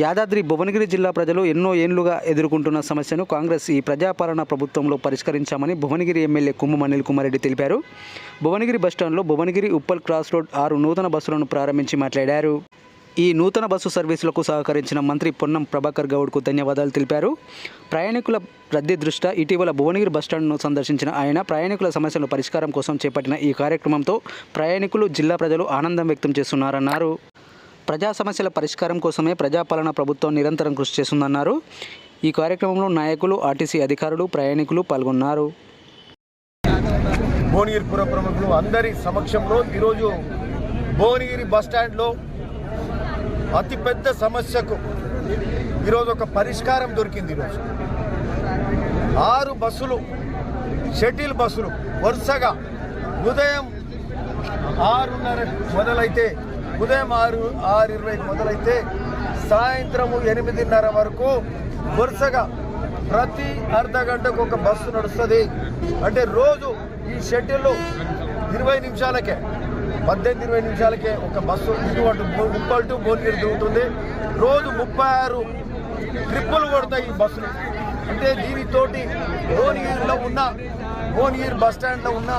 యాదాద్రి భువనగిరి జిల్లా ప్రజలు ఎన్నో ఏండ్లుగా ఎదుర్కొంటున్న సమస్యను కాంగ్రెస్ ఈ ప్రజాపాలన ప్రభుత్వంలో పరిష్కరించామని భువనగిరి ఎమ్మెల్యే కుమ్మ అనిల్ కుమార్ రెడ్డి తెలిపారు. భువనగిరి బస్టాండ్లో భువనగిరి ఉప్పల్ క్రాస్ రోడ్ ఆరు నూతన బస్సులను ప్రారంభించి మాట్లాడారు. ఈ నూతన బస్సు సర్వీసులకు సహకరించిన మంత్రి పొన్నం ప్రభాకర్ గౌడ్కు ధన్యవాదాలు తెలిపారు. ప్రయాణికుల రద్దీ దృష్ట్యా ఇటీవల భువనగిరి బస్టాండ్ను సందర్శించిన ఆయన ప్రయాణికుల సమస్యల పరిష్కారం కోసం చేపట్టిన ఈ కార్యక్రమంతో ప్రయాణికులు జిల్లా ప్రజలు ఆనందం వ్యక్తం చేస్తున్నారన్నారు. ప్రజా సమస్యల పరిష్కారం కోసమే ప్రజాపాలన ప్రభుత్వం నిరంతరం కృషి చేస్తుందన్నారు. ఈ కార్యక్రమంలో నాయకులు ఆర్టీసీ అధికారులు ప్రయాణికులు పాల్గొన్నారు. భువనగిరి పుర ప్రముఖులు అందరి సమక్షంలో ఈరోజు భువనగిరి బస్ స్టాండ్లో అతిపెద్ద సమస్యకు ఈరోజు ఒక పరిష్కారం దొరికింది ఈరోజు. ఆరు బస్సులు షటిల్ బస్సులు వరుసగా ఉదయం ఆరున్నర మొదలైతే ఉదయం ఆరు ఆరు ఇరవైకి మొదలైతే సాయంత్రము ఎనిమిదిన్నర వరకు వరుసగా ప్రతి అర్ధ గంటకు ఒక బస్సు నడుస్తుంది. అంటే రోజు ఈ షెడ్యూల్లో ఇరవై నిమిషాలకే పద్దెనిమిది ఇరవై నిమిషాలకే ఒక బస్సు ఇటువంటి అటు ముప్పై టు భువనగిరి తిరుగుతుంది. రోజు ముప్పై ఆరు ట్రిప్పులు కొడతాయి ఈ బస్సులు. అంటే దీనితోటి భువనగిరిలో ఉన్న భువనగిరి బస్ స్టాండ్లో ఉన్న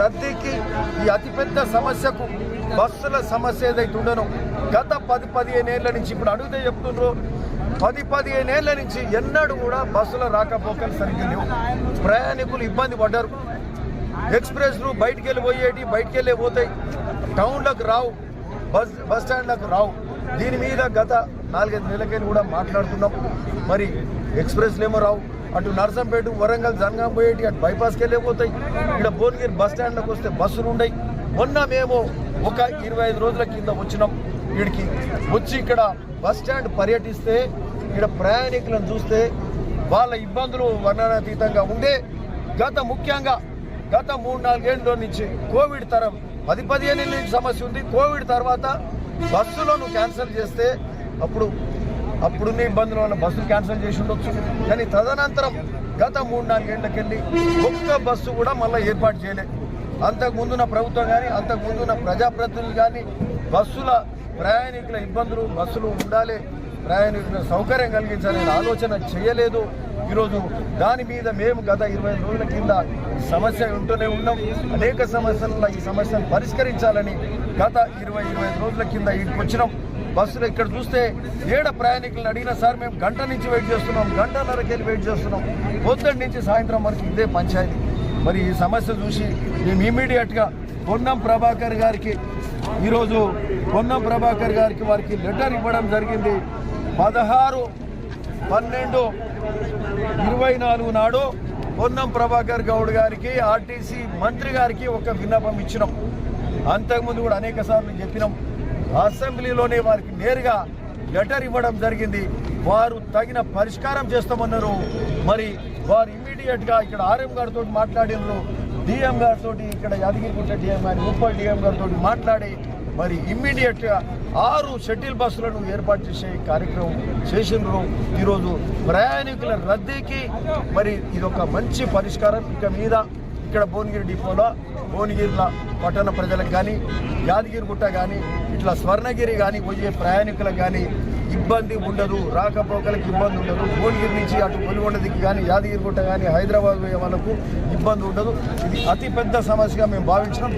రద్దీకి ఈ అతిపెద్ద సమస్యకు బస్సుల సమస్య ఏదైతే ఉండను గత పది పదిహేను ఏళ్ళ నుంచి ఇప్పుడు అడిగితే చెప్తుండ్రు పది పదిహేను ఏళ్ళ నుంచి ఎన్నడూ కూడా బస్సుల రాకపోకలు సరిగ్గా లేవు. ప్రయాణికులు ఇబ్బంది పడ్డారు. ఎక్స్ప్రెస్లు బయటికి వెళ్ళి పోయేటి బయటికి వెళ్ళే పోతాయి. టౌన్లకు రావు. బస్ బస్ స్టాండ్లకు రావు. దీని మీద గత నాలుగైదు నెలలకైనా కూడా మాట్లాడుతున్నాం. మరి ఎక్స్ప్రెస్లు ఏమో రావు. అటు నర్సంపేట వరంగల్ జనగాం పోయేటి అటు బైపాస్కి వెళ్ళిపోతాయి. ఇక్కడ భువనగిరి బస్ స్టాండ్లకు వస్తే బస్సులు ఉండయి. మొన్న మేము ఒక ఇరవై ఐదు రోజుల కింద వచ్చినాం. వీడికి వచ్చి ఇక్కడ బస్ స్టాండ్ పర్యటిస్తే ఇక్కడ ప్రయాణికులను చూస్తే వాళ్ళ ఇబ్బందులు వర్ణనాతీతంగా ఉండే గత ముఖ్యంగా గత మూడు నాలుగేళ్ళ నుంచి కోవిడ్ తరం పది పదిహేను ఏళ్ళ నుంచి సమస్య ఉంది. కోవిడ్ తర్వాత బస్సులను క్యాన్సిల్ చేస్తే అప్పుడు అప్పుడున్న ఇబ్బందులు ఉన్న బస్సులు క్యాన్సిల్ చేసి ఉండొచ్చు. కానీ తదనంతరం గత మూడు నాలుగేళ్ళకెళ్ళి ఒక్క బస్సు కూడా మళ్ళీ ఏర్పాటు చేయలేదు. అంతకుముందున్న ప్రభుత్వం కానీ అంతకు ముందున్న ప్రజాప్రతినిధులు కానీ బస్సుల ప్రయాణికుల ఇబ్బందులు బస్సులు ఉండాలి ప్రయాణికుల సౌకర్యం కలిగించాలనే ఆలోచన చేయలేదు. ఈరోజు దాని మీద మేము గత ఇరవై రోజుల కింద సమస్య ఉంటూనే ఉన్నాం. అనేక సమస్యలలో ఈ సమస్యను పరిష్కరించాలని గత ఇరవై ఇరవై రోజుల కింద ఇక్కడికి వచ్చినాం బస్సులు ఇక్కడ చూస్తే ఏడ ప్రయాణికులను అడిగినా సార్ మేము గంట నుంచి వెయిట్ చేస్తున్నాం గంటన్నరకి వెళ్ళి వెయిట్ చేస్తున్నాం. పొద్దున్న నుంచి సాయంత్రం వరకు ఇదే పంచాయతీ. మరి ఈ సమస్య చూసి మేము ఇమీడియట్గా పొన్నం ప్రభాకర్ గారికి ఈరోజు పొన్నం ప్రభాకర్ గారికి వారికి లెటర్ ఇవ్వడం జరిగింది. పదహారు పన్నెండు ఇరవై నాలుగు నాడు పొన్నం ప్రభాకర్ గౌడ్ గారికి ఆర్టీసీ మంత్రి గారికి ఒక విన్నపం ఇచ్చినాం. అంతకుముందు కూడా అనేక సార్లు చెప్పినాం. అసెంబ్లీలోనే వారికి నేరుగా లెటర్ ఇవ్వడం జరిగింది. వారు తగిన పరిష్కారం చేస్తామన్నారు. మరి వారు ఇమ్మీడియట్గా ఇక్కడ ఆర్ఎం గారితో మాట్లాడినారు. డిఎం గారితో ఇక్కడ యాదగిరిగుట్ట డిఎం గారి ముప్పై డిఎం గారితో మాట్లాడి మరి ఇమ్మీడియట్గా ఆరు షటిల్ బస్సులను ఏర్పాటు చేసే కార్యక్రమం చేసినారు ఈరోజు ప్రయాణికుల రద్దీకి మరి ఇది ఒక మంచి పరిష్కారం. ఇక మీద ఇక్కడ భువనగిరి డిపోలో భువనగిరిలో పట్టణ ప్రజలకు కానీ యాదగిరిగుట్ట కానీ ఇట్లా స్వర్ణగిరి కానీ పోయే ప్రయాణికులకు కానీ ఇబ్బంది ఉండదు రాకపోకలకు ఇబ్బంది ఉండదు. భువనగిరి నుంచి అటు కొలిగొండదికి కానీ యాదగిరిగుట్ట కానీ హైదరాబాద్ పోయే వాళ్ళకు ఇబ్బంది ఉండదు. ఇది అతి పెద్ద సమస్యగా మేము భావించినాం.